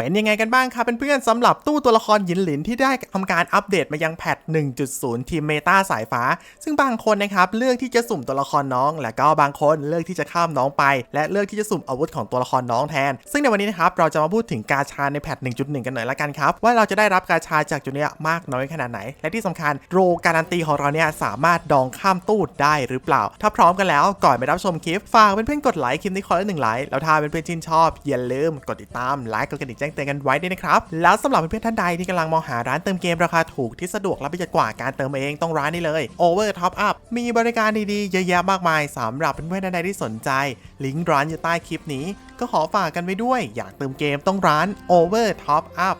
เป็นยังไงกันบ้างครับเพื่อนๆสำหรับตู้ตัวละครหยินหลินที่ได้ทำการอัปเดตมายังแพท 1.0 ทีมเมตาสายฟ้า ซึ่งบางคนนะครับเลือกที่จะสุ่มตัวละครน้อง และก็บางคนเลือกที่จะข้ามน้องไป และเลือกที่จะสุ่มอาวุธของตัวละครน้องแทน ซึ่งในวันนี้นะครับเราจะมาพูดถึงกาชาในแพท 1.1 กันหน่อยละกันครับ ว่าเราจะได้รับกาชาจากจุดนี้มากน้อยขนาดไหน และที่สำคัญโรการันตีของเราเนี่ยสามารถดองข้ามตู้ได้หรือเปล่า ถ้าพร้อมกันแล้วก่อนไปรับชมคลิปฝากเพื่อนๆกดไลค์คลิปนี้คนละหนึ่งไลค์แล้วถ้าเป็นเพื่อนๆชื่นชอบอย่าลืมกดติดตามไลค์กดกระดิ่งแจ้งเตือนกันไว้ด้วยนะครับ แล้วสำหรับเพื่อนๆท่านใดที่กำลังมองหาร้านเติมเกมราคาถูกที่สะดวกและประหยัดกว่าการเติมเองต้องร้านนี้เลย Over Top Up มีบริการดีๆเยอะแยะมากมายสำหรับเพื่อนๆท่านใดที่สนใจ ลิงก์ร้านอยู่ใต้คลิปนี้ ก็ขอฝากกันไว้ด้วย อยากเติมเกมต้องร้าน Over Top Up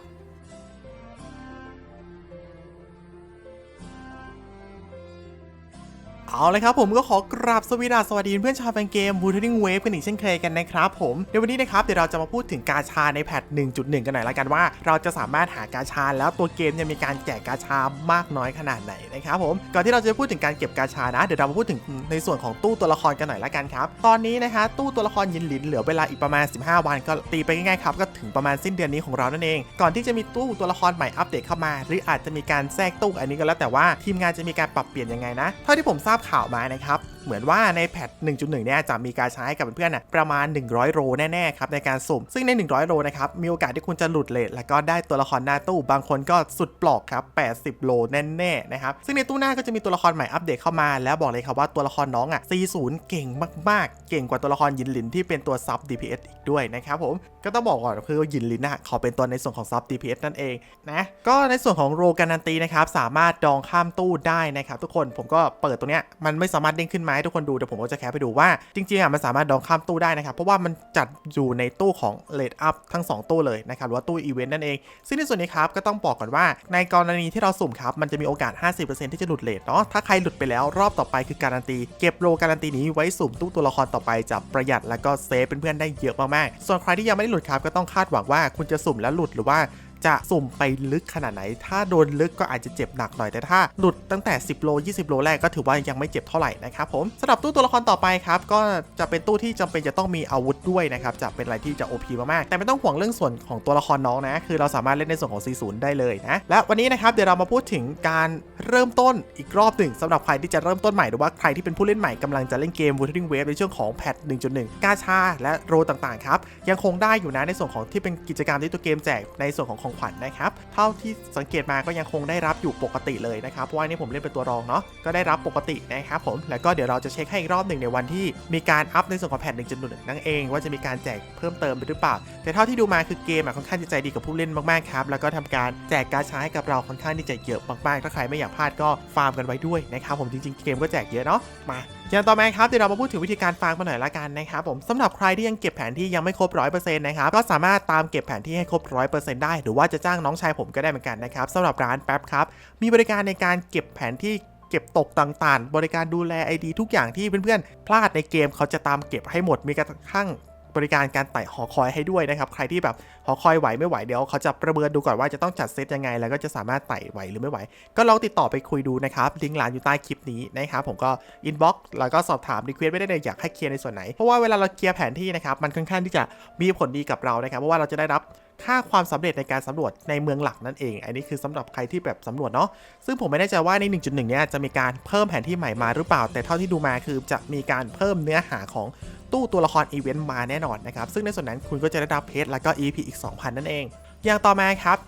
เอาเลยครับผมก็ขอกราบสวีดัสวัสดีเพื่อนชาวแฟนเกม w o o d i n g Wave กันอีกเช่นเคยกันนะครับผมในวันนี้นะครับเดี๋ยวเราจะมาพูดถึงกาชาในแพท 1.1 กันหน่อยละกันว่า เราจะสามารถหากาชาแล้วตัวเกมยังมีการแจกกาชามากน้อยขนาดไหนนะครับผมก่อนที่เราจะพูดถึงการเก็บกาชานะ เดี๋ยวเรามาพูดถึงในส่วนของตู้ตัวละครกันหน่อยละกันครับตอนนี้นะคะตู้ตัวละครยินหลินเหลือเวลาอีกประมาณ 15 วันก็ตีไปง่ายๆครับก็ถึงประมาณสิ้นเดือนนี้ของเรานั่นเอง ก่อนที่จะมีตู้ตัวละครใหม่อัปเดตเข้ามา หรืออาจจะมีการแทรกตู้อันนี้ก็แล้วแต่ว่าทีมงานจะมีการปรับเปลี่ยนยังไงนะเท่าที่ผมทราบข่าวมานะครับ เหมือนว่าในแพท1.1 เนี่ยจะมีการใช้กับเพื่อนๆนะประมาณ 100 โรแน่ๆครับในการสุ่ม ซึ่งใน 100 โรนะครับมีโอกาสที่คุณจะหลุดเลทแล้วก็ได้ตัวละครหน้าตู้บางคนก็สุดปลอกครับ 80 โลแน่ๆนะครับซึ่งในตู้หน้าก็จะมีตัวละครใหม่อัปเดตเข้ามาแล้วบอกเลยครับว่าตัวละครน้องอะ40 เก่งมากๆ เก่งกว่าตัวละครยินหลินที่เป็นตัวซับ DPS อีกด้วยนะครับผมก็ต้องบอกก่อนคือยินหลินนะเขาเป็นตัวในส่วนของซับ DPS นั่นเองนะก็ในส่วนของโรการันตีนะครับสามารถดองข้ามตู้ได้นะครับทุกคนผมก็เปิดตรงเนี้ยมันไม่สามารถเด้งขึ้นมาให้ทุกคนดูเดี๋ยวผมก็จะแคปไปดูว่าจริงๆอะมันสามารถดองข้ามตู้ได้นะครับ เพราะว่ามันจัดอยู่ในตู้ของเลดอัพทั้ง 2 ตู้เลยนะครับหรือว่าตู้อีเวนต์นั่นเอง ซึ่งในส่วนนี้ครับก็ต้องบอกก่อนว่า ในกรณีที่เราสุ่มครับมันจะมีโอกาส 50%ที่จะหลุดเลทเนาะถ้าใครหลุดไปแล้วรอบต่อไปคือการันตี เก็บโรการันตีนี้ไว้สุ่มตู้ตัวละครต่อไปจะประหยัดแล้วก็เซฟเพื่อนๆได้เยอะมากๆส่วนใครที่ยังไม่ได้หลุดครับก็ต้องคาดหวังว่าคุณจะสุ่มแล้วหลุดหรือว่า จะสุ่มไปลึกขนาดไหน ถ้าโดนลึกก็อาจจะเจ็บหนักหน่อยแต่ถ้าหลุดตั้งแต่ 10 โล 20 โลแรกก็ถือว่ายังไม่เจ็บเท่าไหร่นะครับผมสำหรับตู้ตัวละครต่อไปครับก็จะเป็นตู้ที่จำเป็นจะต้องมีอาวุธด้วยนะครับจะเป็นอะไรที่จะ OP มากๆแต่ไม่ต้องห่วงเรื่องส่วนของตัวละครน้องนะ คือเราสามารถเล่นในส่วนของ40ได้เลยนะและวันนี้นะครับเดี๋ยวเรามาพูดถึงการเริ่มต้นอีกรอบหนึ่งสำหรับใครที่จะเริ่มต้นใหม่หรือว่าใครที่เป็นผู้เล่นใหม่กำลังจะเล่นเกม Wuthering Wave ในช่วงของแพท1.1 กาชา และโรต่างๆครับยังคงได้อยู่นะในส่วนของที่เป็นกิจกรรมที่ตัวเกมแจกในส่วนของของขวัญนะครับ เท่าที่สังเกตมาก็ยังคงได้รับอยู่ปกติเลยนะครับ เพราะว่านี่ผมเล่นเป็นตัวรองเนาะ ก็ได้รับปกตินะครับผม แล้วก็เดี๋ยวเราจะเช็คให้อีกรอบหนึ่งในวันที่มีการอัพในส่วนของแผ่น1.1นั่นเอง ว่าจะมีการแจกเพิ่มเติมหรือเปล่า แต่เท่าที่ดูมาคือเกมอะค่อนข้างจะใจดีกับผู้เล่นมากๆครับ แล้วก็ทำการแจกการ์ดช้ให้กับเราค่อนข้างที่จะเยอะมากๆ ถ้าใครไม่อยากพลาดก็ฟาร์มกันไว้ด้วยนะครับผมจริงๆเกมก็แจกเยอะเนาะ มา อย่างต่อมาครับเดี๋ยวเรามาพูดถึงวิธีการฟังมกันหน่อยละกันนะครับผมสำหรับใครที่ยังเก็บแผนที่ยังไม่ครบร้อยเปอร์เซ็นต์นะครับก็สามารถตามเก็บแผนที่ให้ครบร้อยเปอร์เซ็นต์ได้ หรือว่าจะจ้างน้องชายผมก็ได้เหมือนกันนะครับสำหรับร้านแป๊บครับมีบริการในการเก็บแผนที่เก็บตกต่างๆ บริการดูแลไอดีทุกอย่างที่เพื่อนๆ พลาดในเกมเขาจะตามเก็บให้หมดมีกระทั่ง บริการการไต่หอคอยให้ด้วยนะครับ ใครที่แบบหอคอยไหวไม่ไหวเดี๋ยวเขาจะประเมินดูก่อนว่าจะต้องจัดเซตยังไง แล้วก็จะสามารถไต่ไหวหรือไม่ไหว ก็ลองติดต่อไปคุยดูนะครับลิงก์ร้านอยู่ใต้คลิปนี้นะครับผมก็อินบ็อกซ์แล้วก็สอบถามรีเควสไม่ได้เลยอยากให้เคลียร์ในส่วนไหนเพราะว่าเวลาเราเคลียร์แผนที่นะครับมันค่อนข้างที่จะมีผลดีกับเรานะครับเพราะว่าเราจะได้รับ ค่าความสำเร็จในการสำรวจในเมืองหลักนั่นเอง อันนี้คือสำหรับใครที่แบบสำรวจเนาะซึ่งผมไม่แน่ใจว่าใน 1.1 เนี่ยจะมีการเพิ่มแผนที่ใหม่มาหรือเปล่า แต่เท่าที่ดูมาคือจะมีการเพิ่มเนื้อหาของตู้ตัวละครอีเวนต์มาแน่นอนนะครับ ซึ่งในส่วนนั้นคุณก็จะได้รับเพชรแล้วก็ EP อีก 2,000 นั่นเอง อย่างต่อมาครับ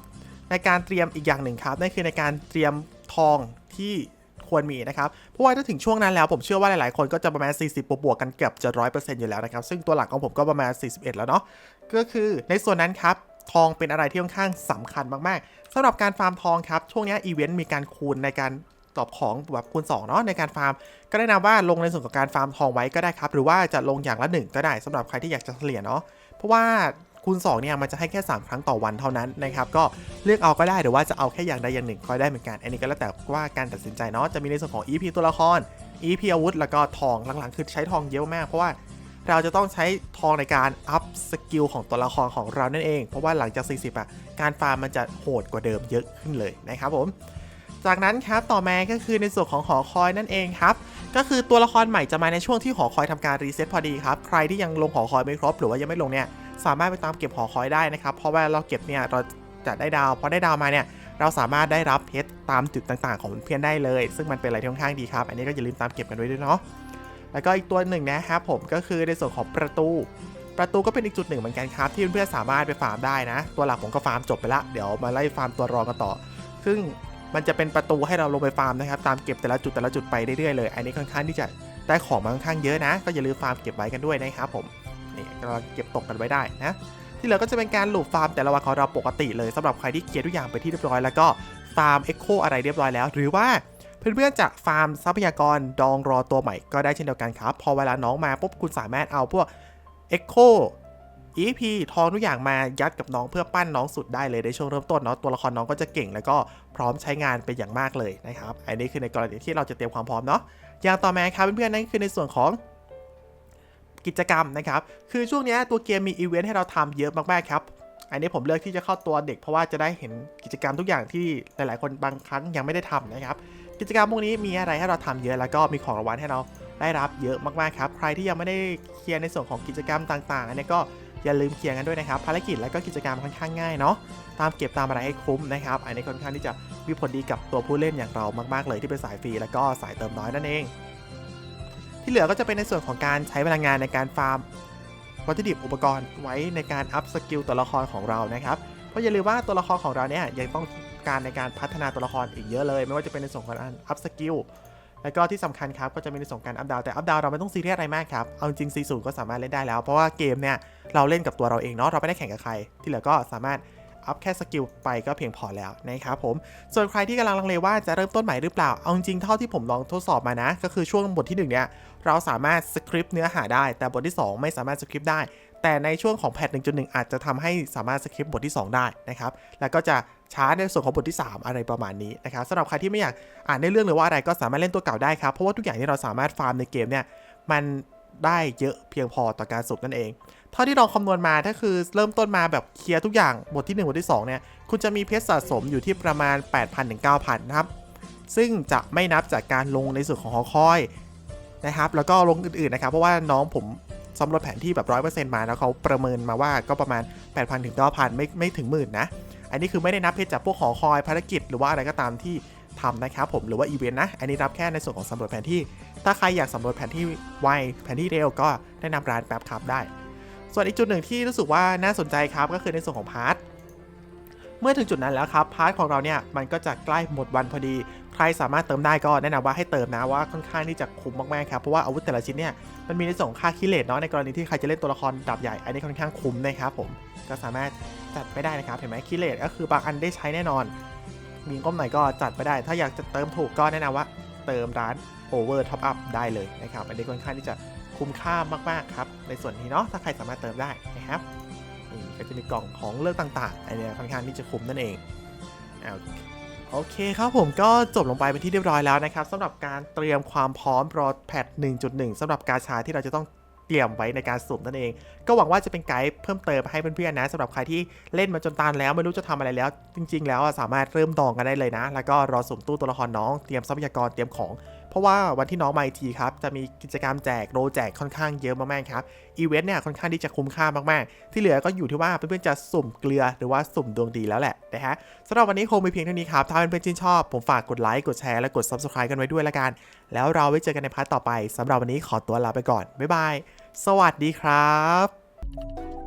ในการเตรียมอีกอย่างหนึ่งครับนั่นคือในการเตรียมทองที่ควรมีนะครับ เพราะว่าถ้าถึงช่วงนั้นแล้วผมเชื่อว่าหลาย ๆ คนก็จะประมาณ 40 บวกๆกันเกือบจะ 100%อยู่แล้วนะครับ ซึ่งตัวหลักของผมก็ประมาณ 41 แล้วเนาะ ก็คือในส่วนนั้นครับ ทองเป็นอะไรที่ค่อนข้างสำคัญมากๆสำหรับการฟาร์มทองครับ ช่วงนี้อีเวนต์มีการคูณในการตอบของแบบคูณ2เนาะในการฟาร์ม ก็แนะนำว่าลงในส่วนของการฟาร์มทองไว้ก็ได้ครับ หรือว่าจะลงอย่างละหนึ่งก็ได้สำหรับใครที่อยากจะเฉลี่ยเนาะเพราะว่าคูณ2เนี่ยมันจะให้แค่ 3 ครั้งต่อวันเท่านั้นนะครับก็เลือกเอาก็ได้หรือว่าจะเอาแค่อย่างใดอย่างหนึ่งก็ได้เหมือนกัน อันนี้ก็แล้วแต่ว่าการตัดสินใจเนาะจะมีในส่วนของ EP ตัวละคร EP อาวุธแล้วก็ทองหลังๆคือใช้ทองเยอะมากเพราะว่า เราจะต้องใช้ทองในการอัพสกิลของตัวละครของเรานั่นเอง เพราะว่าหลังจาก 40อะการฟาร์มมันจะโหดกว่าเดิมเยอะขึ้นเลยนะครับผม จากนั้นครับต่อมาก็คือในส่วนของหอคอยนั่นเองครับ ก็คือตัวละครใหม่จะมาในช่วงที่หอคอยทำการรีเซ็ตพอดีครับ ใครที่ยังลงหอคอยไม่ครบหรือว่ายังไม่ลงเนี่ยสามารถไปตามเก็บหอคอยได้นะครับ เพราะว่าเราเก็บเนี่ยเราจะได้ดาวพอได้ดาวมาเนี่ยเราสามารถได้รับเพชรตามจุดต่างๆ ของเพื่อนได้เลย ซึ่งมันเป็นอะไรที่ค่อนข้างดีครับ อันนี้ก็อย่าลืมตามเก็บกันไว้ด้วยเนาะ แล้วก็อีกตัวหนึ่งนะครับผมก็คือในส่วนของประตู ประตูก็เป็นอีกจุดหนึ่งเหมือนกันครับที่เพื่อนๆสามารถไปฟาร์มได้นะ ตัวหลักผมก็ฟาร์มจบไปละเดี๋ยวมาไล่ฟาร์มตัวรองกันต่อ ซึ่งมันจะเป็นประตูให้เราลงไปฟาร์มนะครับตามเก็บแต่ละจุดแต่ละจุดไปเรื่อยๆเลย อันนี้ค่อนข้างที่จะได้ของมาค่อนข้างเยอะนะ ก็อย่าลืมฟาร์มเก็บไว้กันด้วยนะครับผมนี่เราเก็บตกกันไว้ได้นะที่เหลือก็จะเป็นการหลูบฟาร์มแต่ละวันของเราปกติเลยสำหรับใครที่เคลียร์ทุกอย่างไปที่เรียบร้อยแล้วก็ฟาร์มเอ็กโคอะไรเรียบร้อยแล้ว หรือว่า เพื่อนๆจะฟาร์มทรัพยากรดองรอตัวใหม่ก็ได้เช่นเดียวกันครับ พอเวลาน้องมาปุ๊บคุณสามารถเอาพวก Echo EP ทองทุกอย่างมายัดกับน้องเพื่อปั้นน้องสุดได้เลยในช่วงเริ่มต้นเนาะตัวละครน้องก็จะเก่งแล้วก็พร้อมใช้งานเป็นอย่างมากเลยนะครับ อันนี้คือในกรณีที่เราจะเตรียมความพร้อมเนาะอย่างต่อมาครับเพื่อนๆนั่นคือในส่วนของกิจกรรมนะครับ คือช่วงนี้ตัวเกมมีอีเวนต์ให้เราทำเยอะมากๆครับ อันนี้ผมเลือกที่จะเข้าตัวเด็กเพราะว่าจะได้เห็นกิจกรรมทุกอย่างที่หลายๆ คนบางครั้งยังไม่ได้ทำนะครับ กิจกรรมพวกนี้มีอะไรให้เราทำเยอะแล้วก็มีของรางวัลให้เราได้รับเยอะมากๆครับ ใครที่ยังไม่ได้เคลียร์ในส่วนของกิจกรรมต่างๆอันนี้ก็อย่าลืมเคลียร์กันด้วยนะครับ ภารกิจและก็กิจกรรมค่อนข้างง่ายเนาะตามเก็บตามอะไรให้คุ้มนะครับ อันนี้ค่อนข้างที่จะมีผลดีกับตัวผู้เล่นอย่างเรามากๆเลยที่เป็นสายฟรีแล้วก็สายเติมน้อยนั่นเอง ที่เหลือก็จะเป็นในส่วนของการใช้พลังงานในการฟาร์มวัตถุดิบอุปกรณ์ไว้ในการอัพสกิลตัวละครของเรานะครับเพราะอย่าลืมว่าตัวละครของเราเนี่ยยังต้อง การในการพัฒนาตัวละครอีกเยอะเลย ไม่ว่าจะเป็นในส่วนของการอัพสกิลแล้วก็ที่สำคัญครับก็จะมีในส่วนของการอัพดาวแต่อัพดาวเราไม่ต้องซีเรียสอะไรมากครับ เอาจริงซีศูนย์ก็สามารถเล่นได้แล้ว เพราะว่าเกมเนี่ยเราเล่นกับตัวเราเองเนาะเราไม่ได้แข่งกับใคร ที่เหลือก็สามารถอัพแค่สกิลไปก็เพียงพอแล้วนะครับผม ส่วนใครที่กำลังลังเลว่าจะเริ่มต้นใหม่หรือเปล่า เอาจริงเท่าที่ผมลองทดสอบมานะ ก็คือช่วงบทที่หนึ่งเนี่ยเราสามารถสคริปต์เนื้อหาได้ แต่บทที่สองไม่สามารถสคริปต์ได้ แต่ในช่วงของแพท1.1 อาจจะทำให้สามารถสคริปต์บทที่ 2 ได้นะครับ แล้วก็จะช้าในส่วนของบทที่ 3 อะไรประมาณนี้นะครับสำหรับใครที่ไม่อยากอ่านในเรื่องหรือว่าอะไรก็สามารถเล่นตัวเก่าได้ครับ เพราะว่าทุกอย่างที่เราสามารถฟาร์มในเกมเนี่ย มันได้เยอะเพียงพอต่อการสุดนั่นเอง เท่าที่เราคำนวณมาถ้าคือเริ่มต้นมาแบบเคลียร์ทุกอย่างบทที่ 1 บทที่ 2 เนี่ย คุณจะมีเพชรสะสมอยู่ที่ประมาณ 8,000ถึง9,000นะครับ ซึ่งจะไม่นับจากการลงในส่วนของหอคอยนะครับ แล้วก็ลงอื่นๆนะครับ เพราะว่าน้องผม สำรวจแผนที่แบบ100%มาแล้วเขาประเมินมาว่าก็ประมาณ 8,000ถึง9,000ไม่ไม่ถึงหมื่นนะ อันนี้คือไม่ได้นับเพชรจากพวกหอคอยภารกิจหรือว่าอะไรก็ตามที่ทำนะครับผมหรือว่าอีเวนต์นะ อันนี้นับแค่ในส่วนของสำรวจแผนที่ ถ้าใครอยากสำรวจแผนที่ไวแผนที่เร็วก็แนะนำร้านแป๊บครับได้ ส่วนอีกจุดหนึ่งที่รู้สึกว่าน่าสนใจครับก็คือในส่วนของพาร์ทเมื่อถึงจุดนั้นแล้วครับพาร์ทของเราเนี่ยมันก็จะใกล้หมดวันพอดี รสามารถเติมได้ก็แนะนำว่าให้เติมนะว่าค่อนข้างที่จะคุ้มมากๆครับเพราะว่าอาวุธแต่ละชิ้นเนี่ยมันมีในส่วนของค่าคิเลตเนาะในกรณีที่ใครจะเล่นตัวละครดาบใหญ่อันนี้ค่อนข้างคุ้มนะครับผมก็สามารถจัดไปได้นะครับเห็นไหมคิเลตก็คือบางอันได้ใช้แน่นอน มีก้มไหนก็จัดไปได้ ถ้าอยากจะเติมถูกก็แนะนำว่า เติมร้าน Over Top Up ได้เลยนะครับอันนี้ค่อนข้างที่จะคุ้มค่ามากๆครับในส่วนนี้เนาะถ้าใครสามารถเติมได้นะครับนี่ก็จะมีกล่องของเลือกต่างๆอันนี้ค่อนข้างที่จะคุ้มนั่นเองเอา โอเคครับผมก็จบลงไปเป็นที่เรียบร้อยแล้วนะครับสำหรับการเตรียมความพร้อมรอแพท1.1สำหรับกาชาที่เราจะต้องเตรียมไว้ในการสุ่มนั่นเอง ก็หวังว่าจะเป็นไกด์เพิ่มเติมให้เพื่อนๆนะสำหรับใครที่เล่นมาจนตานแล้วไม่รู้จะทำอะไรแล้ว จริง ๆ แล้วสามารถเริ่มดองกันได้เลยนะ แล้วก็รอสุ่มตู้ตัวละครน้องเตรียมทรัพยากรเตรียมของ เพราะว่าวันที่น้องมาทีครับจะมีกิจกรรมแจกโรแจกค่อนข้างเยอะมากๆครับอีเวนต์เนี่ยค่อนข้างที่จะคุ้มค่ามากๆ ที่เหลือก็อยู่ที่ว่าเพื่อนๆจะสุ่มเกลือหรือว่าสุ่มดวงดีแล้วแหละนะฮะสำหรับวันนี้คงมีเพียงเท่านี้ครับถ้าเพื่อนๆชื่นชอบผมฝากกดไลค์กดแชร์และกด subscribe กันไว้ด้วยละกัน แล้วเราไว้เจอกันในพาร์ทต่อไปสำหรับวันนี้ขอตัวลาไปก่อนบ๊ายบายสวัสดีครับ